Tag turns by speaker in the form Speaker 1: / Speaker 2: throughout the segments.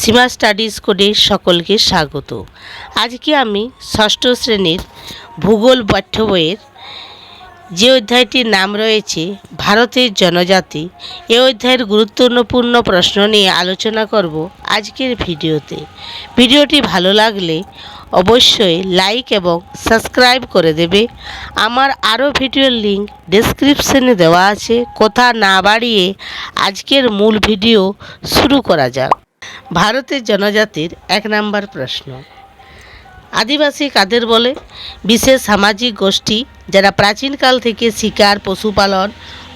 Speaker 1: সীমা studies কোডে সকলকে স্বাগত। আজকে আমি ষষ্ঠ শ্রেণির ভূগোল পাঠ্য বইয়ের যে অধ্যায়টির নাম রয়েছে, ভারতের জনজাতি, এ অধ্যায়ের গুরুত্বপূর্ণ প্রশ্ন নিয়ে আলোচনা করব আজকের ভিডিওতে। ভিডিওটি ভালো লাগলে অবশ্যই লাইক এবং সাবস্ক্রাইব করে দেবে। আমার আরও ভিডিওর লিঙ্ক ডেসক্রিপশনে দেওয়া আছে। কথা না বাড়িয়ে আজকের মূল ভিডিও শুরু করা যাক। ভারতের জনজাতির এক নম্বর প্রশ্ন। আদিবাসী কাদের বলে? বিশেষ সামাজিক গোষ্ঠী যারা প্রাচীনকাল থেকে শিকার, পশুপালন,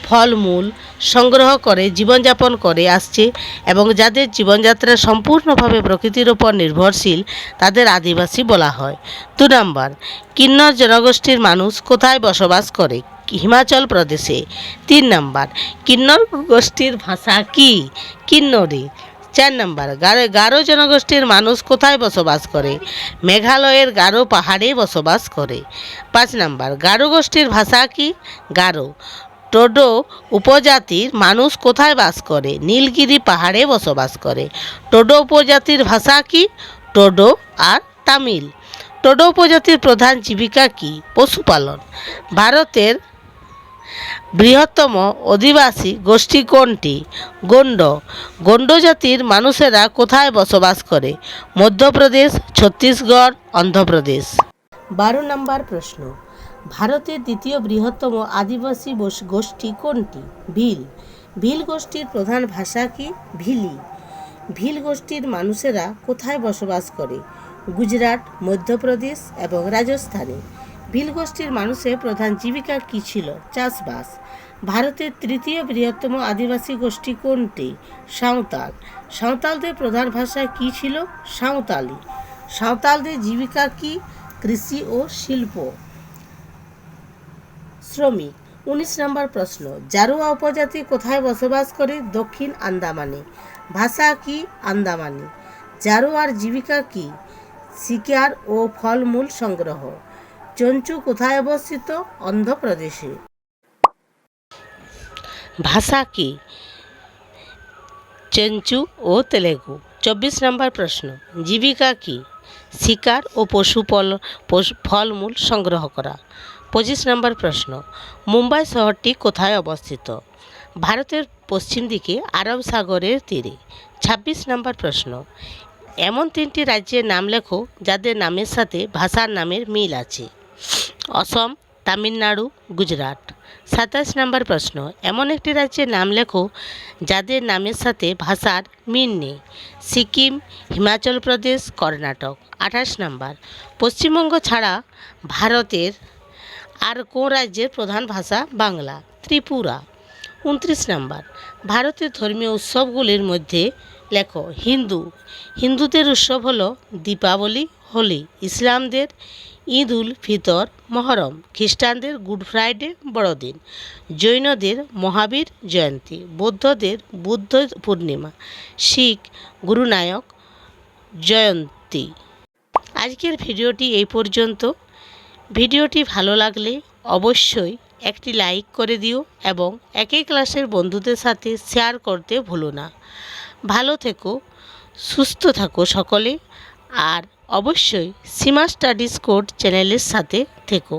Speaker 1: ফলমূল সংগ্রহ করে, জীবনযাপন করে আসছে এবং যাদের জীবনযাত্রা সম্পূর্ণভাবে প্রকৃতির ওপর নির্ভরশীল, তাদের আদিবাসী বলা হয়। দু নম্বর, কিন্নর জনগোষ্ঠীর মানুষ কোথায় বসবাস করে? হিমাচল প্রদেশে। তিন নম্বর, কিন্নর গোষ্ঠীর ভাষা কি? কিন্নরি। চার নম্বর, গারো গারো জনগোষ্ঠীর মানুষ কোথায় বসবাস করে? মেঘালয়ের গারো পাহাড়ে বসবাস করে। পাঁচ নম্বর, গারো গোষ্ঠীর ভাষা কি? গারো। টোডো উপজাতির মানুষ কোথায় বাস করে? নীলগিরি পাহাড়ে বসবাস করে। টোডো উপজাতির ভাষা কি? টোডো আর তামিল। টোডো উপজাতির প্রধান জীবিকা কি? পশুপালন। ভারতের বৃহত্তম অধিবাসী গোষ্ঠী কোনটি? গণ্ড। গণ্ড জাতির মানুষেরা কোথায় বসবাস করে? মধ্যপ্রদেশ, ছত্তিশগড়, অন্ধ্রপ্রদেশ। বারো নম্বর প্রশ্ন। ভারতের দ্বিতীয় বৃহত্তম আদিবাসী গোষ্ঠী কোনটি? ভিল। ভিল গোষ্ঠীর প্রধান ভাষা কি? ভিলি। ভিল গোষ্ঠীর মানুষেরা কোথায় বসবাস করে? গুজরাট, মধ্যপ্রদেশ এবং রাজস্থানে। ভিল গোষ্ঠীর মানুষের প্রধান জীবিকা কী ছিল? চাষবাস। ভারতের তৃতীয় বৃহত্তম আদিবাসী গোষ্ঠী কোনটি? সাঁওতাল। সাঁওতালদের প্রধান ভাষা কী ছিল? সাঁওতালি। সাঁওতালদের জীবিকা কি? কৃষি ও শিল্প। শ্রমিক। উনিশ নম্বর প্রশ্ন, জারোয়া উপজাতি কোথায় বসবাস করে? দক্ষিণ আন্দামানে। ভাষা কি? আন্দামানি। জারোয়ার জীবিকা কি? শিকার ও ফলমূল সংগ্রহ। চঞ্চু কোথায় অবস্থিত? অন্ধ্রপ্রদেশে। ভাষা কি? চেঞ্চু ও তেলেগু। চব্বিশ নম্বর প্রশ্ন। জীবিকা কি? শিকার ও পশু, ফলমূল সংগ্রহ করা। পঁচিশ নম্বর প্রশ্ন। মুম্বাই শহরটি কোথায় অবস্থিত? ভারতের পশ্চিম দিকে আরব সাগরের তীরে। ছাব্বিশ নম্বর প্রশ্ন। এমন তিনটি রাজ্যের নাম লেখো যাদের নামের সাথে ভাষার নামের মিল আছে। অসম, তামিলনাড়ু, গুজরাট। সাতাশ নম্বর প্রশ্ন, এমন একটি রাজ্যের নাম লেখো যাদের নামের সাথে ভাষার মিল নেই। সিকিম, হিমাচল প্রদেশ, কর্ণাটক। আঠাশ নম্বর, পশ্চিমবঙ্গ ছাড়া ভারতের আর কোন রাজ্যের প্রধান ভাষা বাংলা? ত্রিপুরা। উনত্রিশ নাম্বার, ভারতের ধর্মীয় উৎসবগুলির মধ্যে লেখো হিন্দু। হিন্দুদের উৎসব হলো দীপাবলি, হোলি। ইসলামদের ঈদ উল ফিতর, মহরম, খ্রিস্টানদের গুড ফ্রাইডে বড়দিন, জৈনদের মহাবীর জয়ন্তী, বৌদ্ধদের বুদ্ধ পূর্ণিমা, শিখ গুরুনায়ক জয়ন্তী। আজকের ভিডিওটি এই পর্যন্ত। ভিডিওটি ভালো লাগলে অবশ্যই একটি লাইক করে দিও এবং একই ক্লাসের বন্ধুদের সাথে শেয়ার করতে ভুলো না। ভালো থেকো, সুস্থ থাকো সকলে, আর অবশ্যই সীমা স্টাডিজ কোড চ্যানেলের সাথে থেকো।